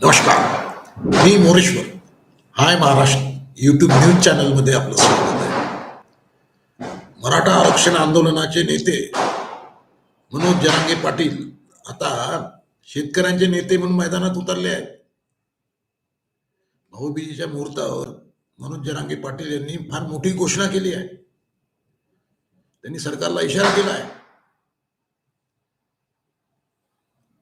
नमस्कार. मी Moreshwar. Hi Maharashtra. YouTube news चॅनलमध्ये आपलं स्वागत आहे. मराठा आरक्षण आंदोलनाचे नेते मनोज जरांगे पाटील आता शेतकऱ्यांचे नेते म्हणून मैदानात उतरले आहेत. भाऊबीजीच्या मुहूर्तावर मनोज जरांगे पाटील यांनी फार मोठी घोषणा केली आहे. त्यांनी सरकारला इशारा केला आहे.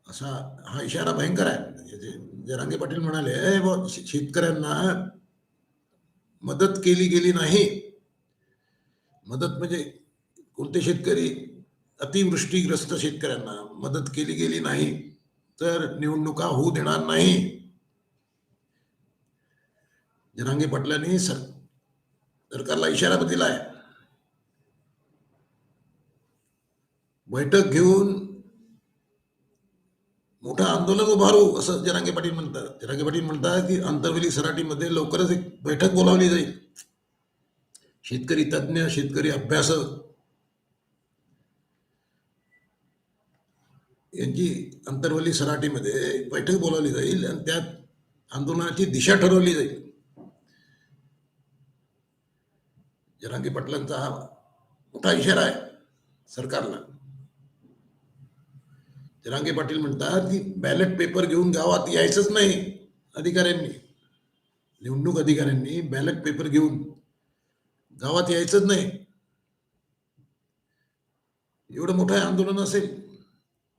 असा हा इशारा भयंकर आहे. म्हणजे जरांगे पाटील म्हणाले बुवा, शेतकऱ्यांना मदत केली गेली नाही. मदत म्हणजे कोणते शेतकरी? अतिवृष्टीग्रस्त शेतकऱ्यांना मदत केली गेली नाही तर निवडणुका होऊ देणार नाही. जरांगे पाटलांनी सर सरकारला इशारा दिलाय बैठक घेऊन मोठं आंदोलन उभारू असं जरांगे पाटील म्हणतात. जरांगे पाटील म्हणतात की आंतरवेली सराटीमध्ये लवकरच एक बैठक बोलावली जाईल. शेतकरी तज्ज्ञ शेतकरी अभ्यासक यांची अंतरवली सराटीमध्ये एक बैठक बोलावली जाईल आणि त्यात आंदोलनाची दिशा ठरवली जाईल. जरांगे पाटलांचा हा मोठा इशारा आहे सरकारला. जरांगे पाटील म्हणतात की बॅलेट पेपर घेऊन गावात यायचंच नाही अधिकाऱ्यांनी. निवडणूक अधिकाऱ्यांनी बॅलेट पेपर घेऊन गावात यायचंच नाही. एवढं मोठं आंदोलन असेल.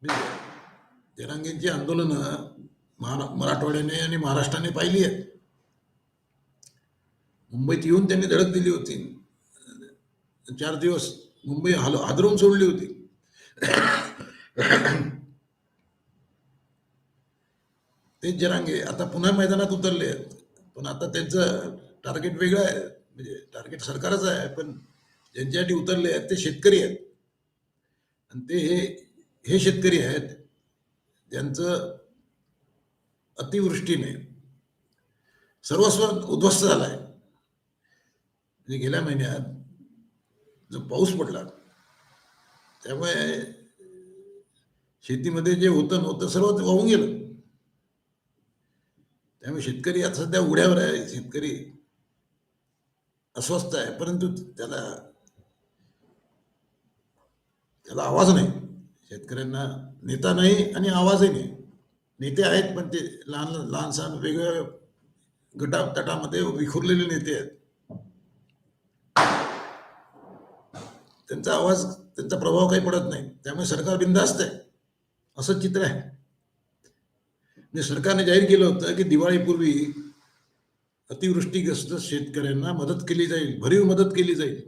म्हणजे जरांगेंची आंदोलनं महारा मराठवाड्याने आणि महाराष्ट्राने पाहिली आहेत मुंबईत येऊन त्यांनी धडक दिली होती. चार दिवस मुंबई हल हादरून सोडली होती. तेच जरांगे. आता पुन्हा मैदानात उतरले. आहेत पण आता त्यांचं टार्गेट वेगळं आहे. म्हणजे टार्गेट सरकारच आहे. पण ज्यांच्यासाठी उतरले आहेत ते शेतकरी आहेत. आणि ते हे हे शेतकरी आहेत. ज्यांचं अतिवृष्टीने सर्वस्व उद्ध्वस्त झालं आहे म्हणजे गेल्या महिन्यात जो पाऊस पडला त्यामुळे शेतीमध्ये जे होतं नव्हतं सर्व वाहून गेलं. त्यामुळे शेतकरी आता सध्या उड्यावर आहे शेतकरी अस्वस्थ आहे परंतु त्याला त्याला आवाज नाही. शेतकऱ्यांना नेता नाही आणि आवाजही नाही. नेते आहेत पण ते लहान लहान सहान वेगवेगळ्या गटा तटामध्ये विखुरलेले नेते आहेत. त्यांचा आवाज त्यांचा प्रभाव काही पडत नाही. त्यामुळे सरकार बिंदास्त आहे. असं चित्र आहे. म्हणजे सरकारने जाहीर केलं होतं की दिवाळीपूर्वी अतिवृष्टीग्रस्त शेतकऱ्यांना मदत केली जाईल भरीव मदत केली जाईल.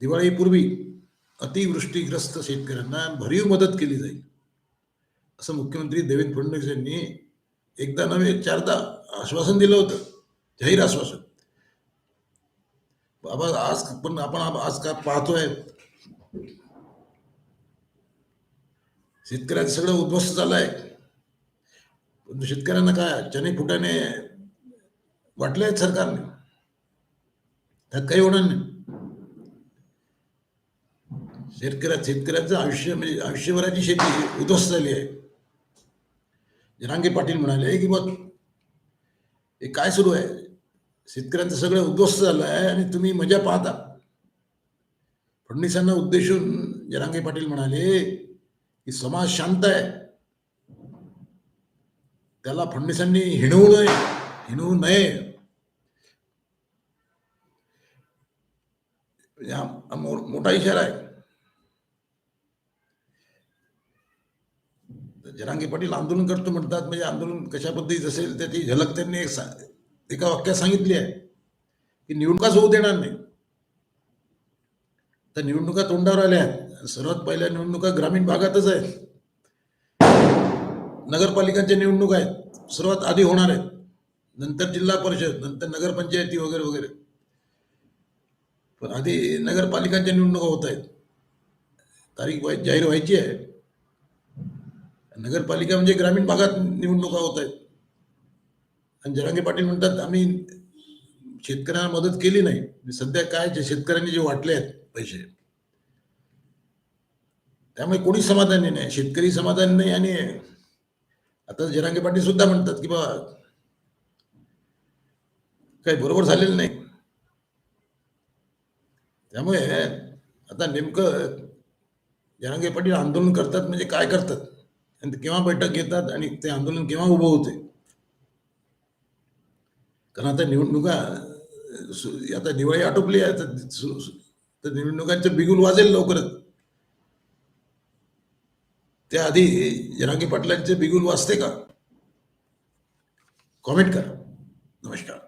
दिवाळीपूर्वी अतिवृष्टीग्रस्त शेतकऱ्यांना भरीव मदत केली जाईल. असं मुख्यमंत्री देवेंद्र फडणवीस यांनी एकदा नव्हे चारदा आश्वासन दिलं होतं. जाहीर आश्वासन. बाबा आज पण आपण आज का पाहतोय? शेतकऱ्यांचं सगळं उद्ध्वस्त झालंय. पण शेतकऱ्यांना काय चने फुटाने वाटले सरकारने? त्यात काही होणार नाही. शेतकऱ्या शेतकऱ्यांचं आयुष्य म्हणजे आयुष्यभराची शेती उद्ध्वस्त झाली आहे. जरांगे पाटील म्हणाले की मग? हे काय सुरू आहे? शेतकऱ्यांचं सगळं उद्ध्वस्त झालं आहे आणि तुम्ही मजा पाहता. फडणवीसांना उद्देशून जरांगे पाटील म्हणाले की समाज शांत आहे. त्याला फडणवीसांनी हिणवू नये हिणवू नये. हा मो- मोठा इशारा आहे. तर पाटील आंदोलन करतो म्हणतात म्हणजे आंदोलन कशा पद्धतीत असेल त्याची झलक त्यांनी एक सा- एका वाक्यात सांगितली आहे की निवडणुकाच होऊ देणार नाही. तर निवडणुका तोंडावर आल्या आहेत. सर्वात पहिल्या निवडणुका ग्रामीण भागातच आहेत. नगरपालिकांच्या निवडणूक आहेत. सर्वात आधी होणार आहेत. नंतर जिल्हा परिषद नंतर नगरपंचायती वगैरे वगैरे. पण आधी नगरपालिकांच्या निवडणुका होत आहेत. तारीख व्हाय जाहीर व्हायची आहे. नगरपालिका म्हणजे ग्रामीण भागात निवडणुका होत आहेत. आणि जरांगे पाटील म्हणतात आम्ही शेतकऱ्यांना मदत केली नाही. सध्या काय जे शेतकऱ्यांनी जे वाटले आहेत पैसे. त्यामुळे कोणी समाधानी नाही. शेतकरी समाधानी नाही आणि आता जरांगे पाटील सुद्धा म्हणतात की बा काही बरोबर झालेलं नाही. त्यामुळे आता नेमकं जरांगे पाटील आंदोलन करतात म्हणजे काय करतात? आणि केव्हा बैठक घेतात आणि ते आंदोलन केव्हा उभं होते? कारण आता निवडणुका आता दिवाळी आटोपली आहे तर तर निवडणुकांचं बिगुल वाजेल लवकरच. त्याआधी जनाकी पाटलांचे बिगुल वाजते का? कॉमेंट करा. नमस्कार.